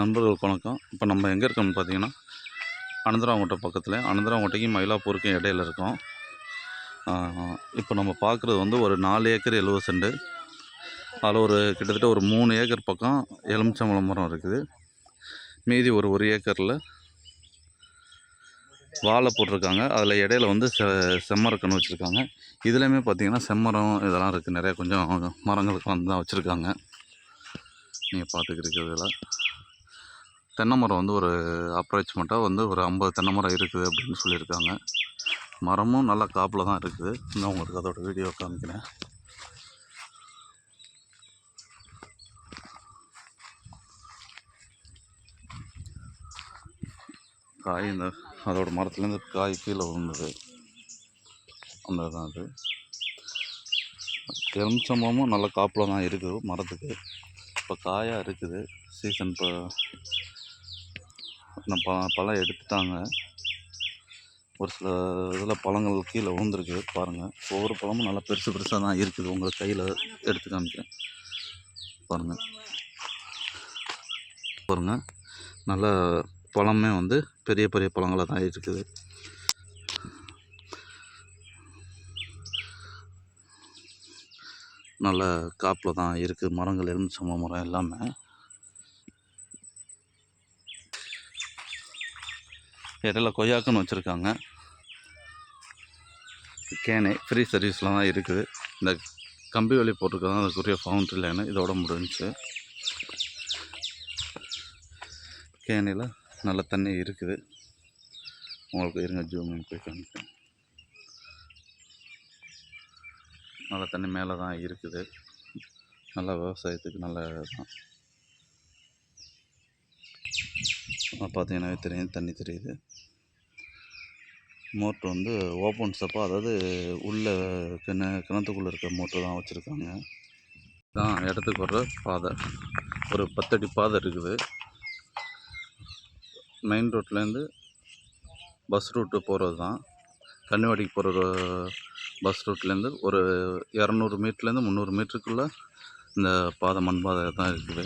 நண்பர்களுக்கு வணக்கம். இப்போ நம்ம எங்கே இருக்கோம்னு பார்த்தீங்கன்னா அனந்தராங்கோட்டை பக்கத்தில். அனந்தராங்கோட்டைக்கும் மயிலாப்பூருக்கும் இடையில இருக்கோம். இப்போ நம்ம பார்க்குறது வந்து ஒரு நாலு ஏக்கர் எழுபது செண்டு அதில் ஒரு கிட்டத்தட்ட ஒரு மூணு ஏக்கர் பக்கம் எலுமிச்சம்பழம் மரம் இருக்குது. மீதி ஒரு ஒரு ஏக்கரில் வாழை போட்டிருக்காங்க. அதில் இடையில வந்து செ செம்மரக்கன்று வச்சுருக்காங்க. இதுலேயுமே பார்த்தீங்கன்னா செம்மரம் இதெல்லாம் இருக்குது. நிறையா கொஞ்சம் மரங்களுக்கு வந்து தான் வச்சுருக்காங்க. நீங்கள் பார்த்துக்கிருக்கிறதுல தென்னை மரம் வந்து ஒரு அப்ராச்மெண்ட்டாக வந்து ஒரு ஐம்பது தென்னை மரம் இருக்குது அப்படின்னு சொல்லியிருக்காங்க. மரமும் நல்லா காப்பில் தான் இருக்குது. இன்னும் உங்களுக்கு அதோட வீடியோ காமிக்கிறேன். காய் இந்த அதோடய மரத்துலேருந்து காய் கீழே விழுந்தது. அந்த தான் அது எலுமிச்சம்பழமும் நல்ல காப்பில் தான் இருக்குது மரத்துக்கு. இப்போ காயாக இருக்குது. சீசன் இப்போ இந்த ப பழம் எடுத்துட்டாங்க. ஒரு சில இதில் பழங்கள் கீழே விழுந்துருக்கு பாருங்கள் ஒவ்வொரு பழமும் நல்லா பெருசு பெருசாக தான் இருக்குது. உங்களை கையில் எடுத்து காமிக்கிறேன். பாருங்கள் பாருங்கள் நல்ல பழமே வந்து பெரிய பெரிய பழங்களாக தான் இருக்குது. நல்ல காப்பில் தான் இருக்குது மரங்கள் எலுமிச்சம்பழ மரம் எல்லாமே. இடையில கொய்யாக்குன்னு வச்சுருக்காங்க. கேனே ஃப்ரீ சர்வீஸ்லாம் தான் இருக்குது. இந்த கம்பி வழி போட்டிருக்காங்க அதுக்குரிய ஃபவுண்ட்ரி லைனு இதோட முடிஞ்சு கேணியில் நல்ல தண்ணி இருக்குது. உங்களுக்கு இருங்க ஜூம் போய் காமிக்கிறேன். நல்ல தண்ணி மேலே தான் இருக்குது. நல்ல விவசாயத்துக்கு நல்ல தான் பார்த்தீங்கன்னாவே தெரியும் தண்ணி தெரியுது. மோட்ரு வந்து ஓப்பன் ஸ்டப்பாக அதாவது உள்ளே கிண கிணத்துக்குள்ளே இருக்க மோட்ரு தான் வச்சுருக்காங்க. தான் இடத்துக்கு வர்ற பாதை. ஒரு பத்தடி பாதை இருக்குது. மெயின் ரோட்லேருந்து பஸ் ரூட்டு போகிறது தான். கன்னிவாடிக்கு போகிற பஸ் ரூட்லேருந்து ஒரு இரநூறு மீட்ருலேருந்து முந்நூறு மீட்டருக்குள்ளே இந்த பாதை மண் பாதை தான் இருக்குது.